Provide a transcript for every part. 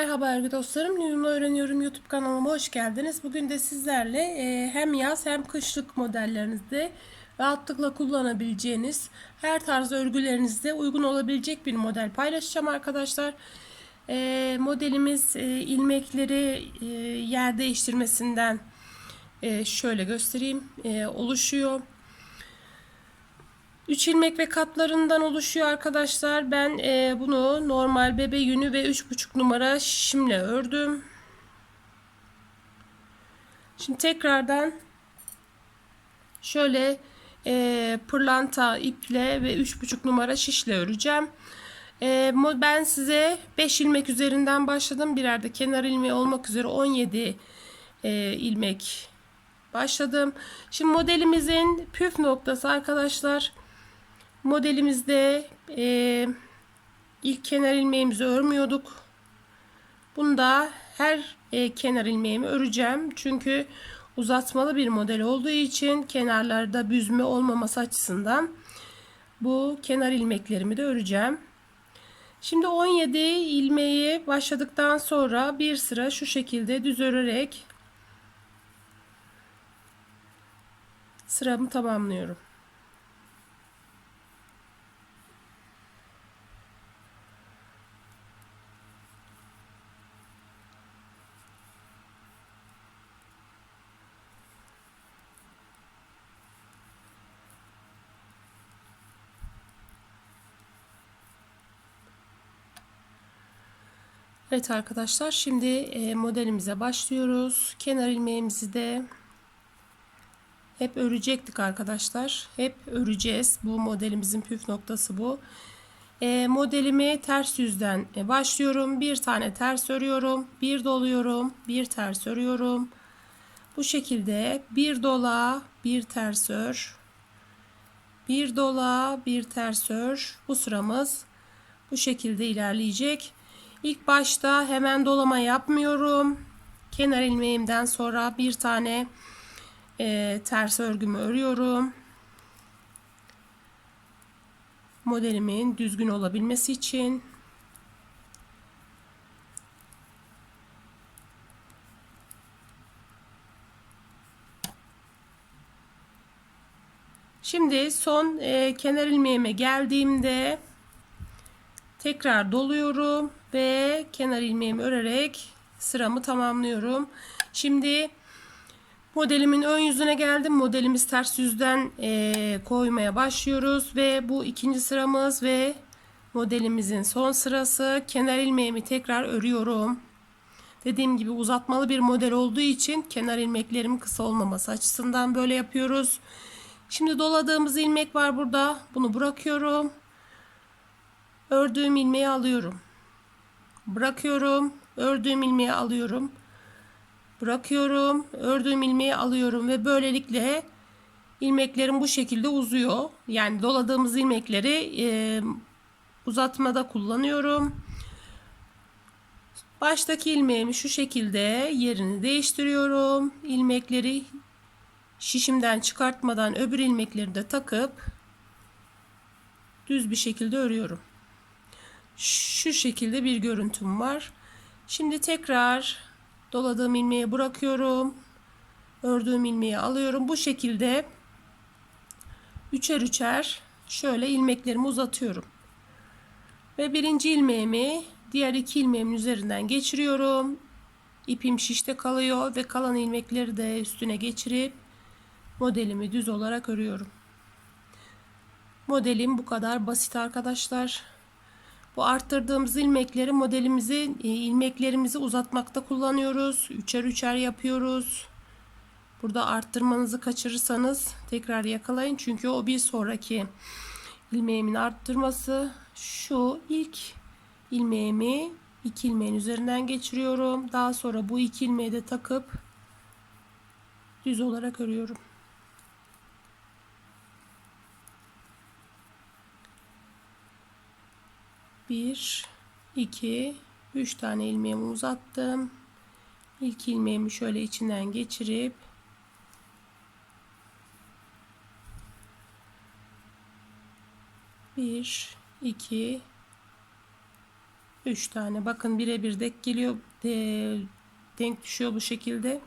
Merhaba örgü dostlarım. Nilüfer Öğreniyorum YouTube kanalıma hoş geldiniz. Bugün de sizlerle e, hem yaz hem kışlık modellerinizde rahatlıkla kullanabileceğiniz her tarz örgülerinizde uygun olabilecek bir model paylaşacağım arkadaşlar. E, modelimiz e, ilmekleri yer değiştirmesinden şöyle göstereyim oluşuyor. 3 ilmek ve katlarından oluşuyor arkadaşlar. Ben e, bunu normal bebe yünü ve 3,5 numara şişimle ördüm. Şimdi tekrardan şöyle e, pırlanta iple ve 3,5 numara şişle öreceğim. E, ben size 5 ilmek üzerinden başladım. Birer de kenar ilmeği olmak üzere 17 e, ilmek başladım. Şimdi modelimizin püf noktası arkadaşlar Modelimizde e, ilk kenar ilmeğimizi örmüyorduk. Bunda her e, kenar ilmeğimi öreceğim. Çünkü uzatmalı bir model olduğu için kenarlarda büzme olmaması açısından bu kenar ilmeklerimi de öreceğim. Şimdi 17 ilmeği başladıktan sonra bir sıra şu şekilde düz örerek sıramı tamamlıyorum. Evet arkadaşlar şimdi e, modelimize başlıyoruz. Kenar ilmeğimizi de hep örecektik arkadaşlar. Hep öreceğiz. Bu modelimizin püf noktası bu. E, modelimi ters yüzden e, başlıyorum. Bir tane ters örüyorum. Bir doluyorum. Bir ters örüyorum. Bu şekilde bir dola bir ters ör. Bir dola bir ters ör. Bu sıramız bu şekilde ilerleyecek. İlk başta hemen dolama yapmıyorum. Kenar ilmeğimden sonra bir tane e, ters örgümü örüyorum. Modelimin düzgün olabilmesi için. Şimdi son e, kenar ilmeğime geldiğimde tekrar doluyorum ve kenar ilmeğimi örerek sıramı tamamlıyorum. Şimdi modelimin ön yüzüne geldim. Modelimiz ters yüzden e, koymaya başlıyoruz ve bu ikinci sıramız ve modelimizin son sırası. Kenar ilmeğimi tekrar örüyorum. Dediğim gibi uzatmalı bir model olduğu için kenar ilmeklerimin kısa olmaması açısından böyle yapıyoruz. Şimdi doladığımız ilmek var burada. Bunu bırakıyorum. Ördüğüm ilmeği alıyorum. Bırakıyorum. Ördüğüm ilmeği alıyorum. Bırakıyorum. Ördüğüm ilmeği alıyorum ve böylelikle ilmeklerim bu şekilde uzuyor. Yani doladığımız ilmekleri e, uzatmada kullanıyorum. Baştaki ilmeğimi şu şekilde yerini değiştiriyorum. İlmekleri şişimden çıkartmadan öbür ilmekleri de takıp düz bir şekilde örüyorum şu şekilde bir görüntüm var. Şimdi tekrar doladığım ilmeği bırakıyorum. Ördüğüm ilmeği alıyorum. Bu şekilde üçer üçer şöyle ilmeklerimi uzatıyorum. Ve birinci ilmeğimi diğer iki ilmeğimin üzerinden geçiriyorum. İpim şişte kalıyor ve kalan ilmekleri de üstüne geçirip modelimi düz olarak örüyorum. Modelim bu kadar basit arkadaşlar. Bu arttırdığımız ilmekleri modelimizi e, ilmeklerimizi uzatmakta kullanıyoruz. Üçer üçer yapıyoruz. Burada arttırmanızı kaçırırsanız tekrar yakalayın. Çünkü o bir sonraki ilmeğimin arttırması. Şu ilk ilmeğimi iki ilmeğin üzerinden geçiriyorum. Daha sonra bu iki ilmeği de takıp düz olarak örüyorum. 1 2 3 tane ilmeğimi uzattım. İlk ilmeğimi şöyle içinden geçirip bir iki 3 tane. Bakın birebir denk geliyor. De, denk düşüyor bu şekilde.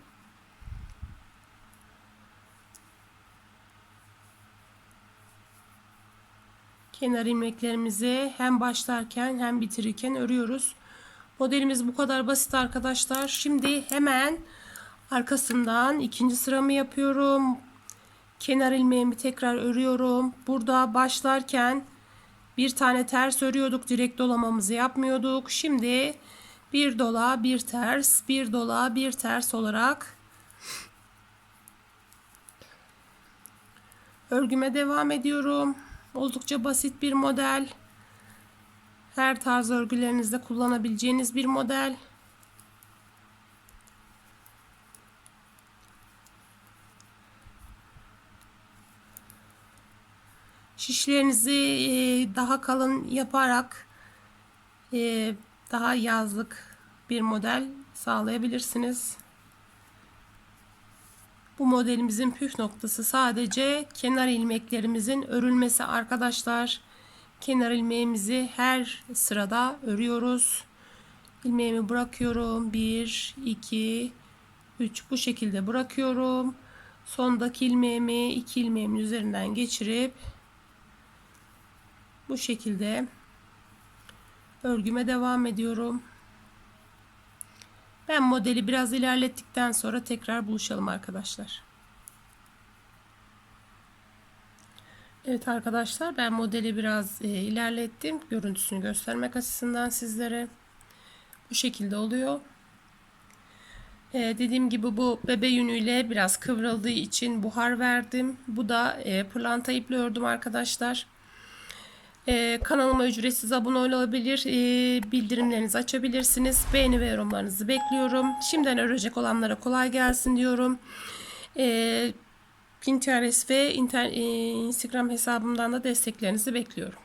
Kenar ilmeklerimizi hem başlarken hem bitirirken örüyoruz. Modelimiz bu kadar basit arkadaşlar. Şimdi hemen arkasından ikinci sıramı yapıyorum. Kenar ilmeğimi tekrar örüyorum. Burada başlarken bir tane ters örüyorduk. Direkt dolamamızı yapmıyorduk. Şimdi bir dola, bir ters, bir dola, bir ters olarak örgüme devam ediyorum. Oldukça basit bir model. Her tarz örgülerinizde kullanabileceğiniz bir model. Şişlerinizi e, daha kalın yaparak e, daha yazlık bir model sağlayabilirsiniz. Bu modelimizin püf noktası sadece kenar ilmeklerimizin örülmesi arkadaşlar. Kenar ilmeğimizi her sırada örüyoruz. İlmeğimi bırakıyorum. 1, 2, 3 bu şekilde bırakıyorum. Sondaki ilmeğimi iki ilmeğimin üzerinden geçirip bu şekilde örgüme devam ediyorum. Ben modeli biraz ilerlettikten sonra tekrar buluşalım arkadaşlar. Evet arkadaşlar ben modeli biraz e, ilerlettim. Görüntüsünü göstermek açısından sizlere. Bu şekilde oluyor. E, dediğim gibi bu bebe yünüyle biraz kıvrıldığı için buhar verdim. Bu da e, pırlanta iple ördüm arkadaşlar. Ee, kanalıma ücretsiz abone olabilir, ee, bildirimlerinizi açabilirsiniz. Beğeni ve yorumlarınızı bekliyorum. Şimdiden örecek olanlara kolay gelsin diyorum. Ee, Pinterest ve inter, e, Instagram hesabımdan da desteklerinizi bekliyorum.